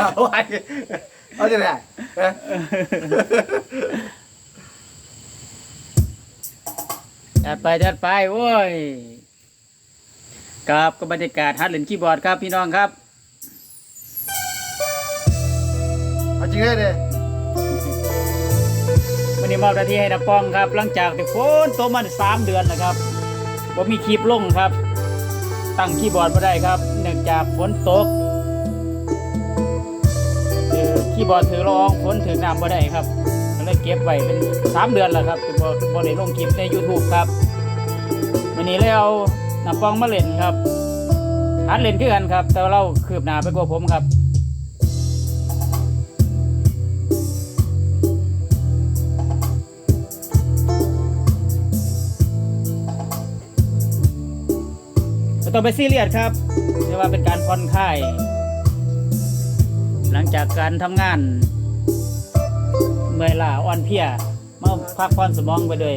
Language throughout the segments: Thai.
เอาไว้เอาจะได้เอ๊ะจัดไปจัดไปโว้ยกับกับบรรยากาศฮัดเล่นคีย์บอร์ดครับพี่น้องครับ เอาจริงเลยเด้วันนี้มอบหน้าที่ให้นักปองครับ หลังจากที่ฝนตกมาสามเดือนนะครับว่ามีคลิปลงครับ ตั้งคีย์บอร์ดไม่ได้ครับ เนื่องจากฝนตก บอถือรองฝนถือน้ำไม่ได้ครับก็เลยเก็บไว้เป็นสามเดือนแล้วครับที่บ่บ่ได้ลงคลิปใน YouTube ครับวันนี้เลยเอาน้ำปองมาเล่นครับอัดเล่นคือกันครับ แต่เราคืบหน้าไปกว่าผมครับต้องไปซีเรียสครับเรียกว่าเป็นการผ่อนคลาย หลังจากการทำงาน เมื่อยล้าอ่อนเพลียมาพักผ่อนสมองไปด้วย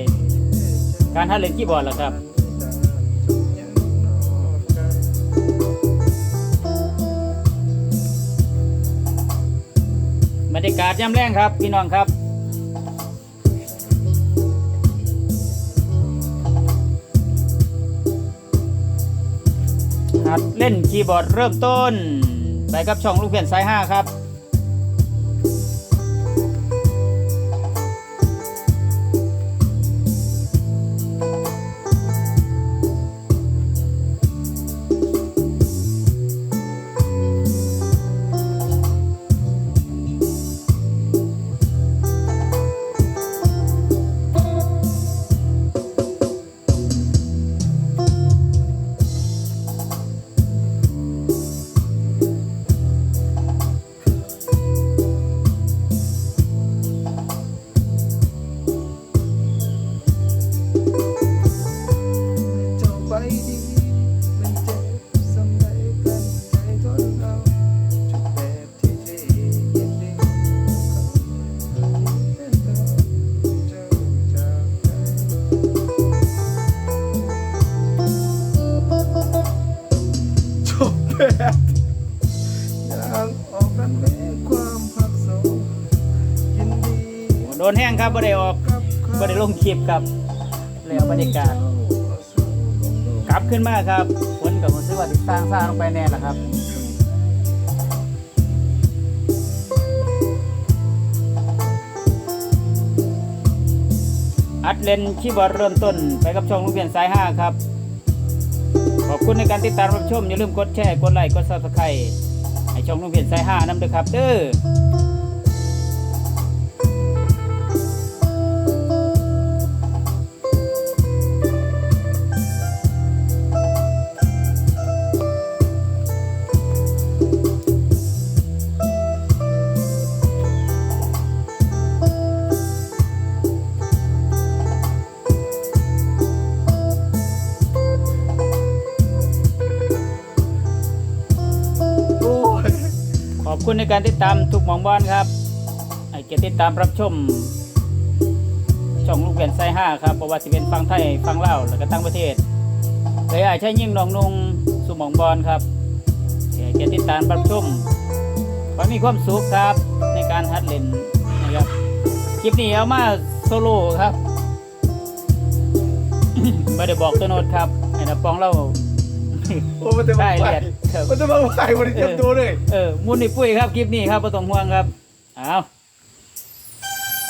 การทัดเล่นคีย์บอร์ดล่ะครับบรรยากาศย่ำแรงครับ พี่น้องครับหัดเล่นคีย์บอร์ดเริ่มต้น ไปกับช่องลูกเพียนสายห้าครับ โดนแห้งครับบ่ได้ออกบ่ได้ลงคลิปครับ แล้วบรรยากาศกลับขึ้นมาครับฝนกับผมซื้อว่าติดสร้างสร้างลงไปแน่ละครับอัดเลนคีย์บอร์ดเริ่มต้นไปกับช่องลูกเพียนสายห้าครับ ขอบคุณในการติดตามรับชม อย่าลืมกดแชร์ กดไลค์ กดซับสไครต์ให้ช่องลูกเพียนสายห้านำด้วยครับ เด้อ คุณในการติดตามทุกหมองบ้านครับให้เกียรติติดตามรับชม ช่องลูกเวียนไซห้าครับเพราะว่าสิเป็นฟังไทยฟังเล่าแล้วก็ตั้งประเทศเลยอาจใช้ยิ่งน้องนุงสุหมองบอลครับให้เกียรติติดตามรับชมขอมีความสุขครับในการฮัดเล่นนะครับคลิปนี้เอามาโซโล่ครับไม่ได้บอกตัวโน้ตครับให้นับปองเล่า โอ้มันจะมาได้ไหวเลียดครับ มันจะมาไหวมันจะเตรียมตัวเลย เออมุนนี่ปุ้ยครับคลิปนี้ครับประตองห่วงครับอ้าว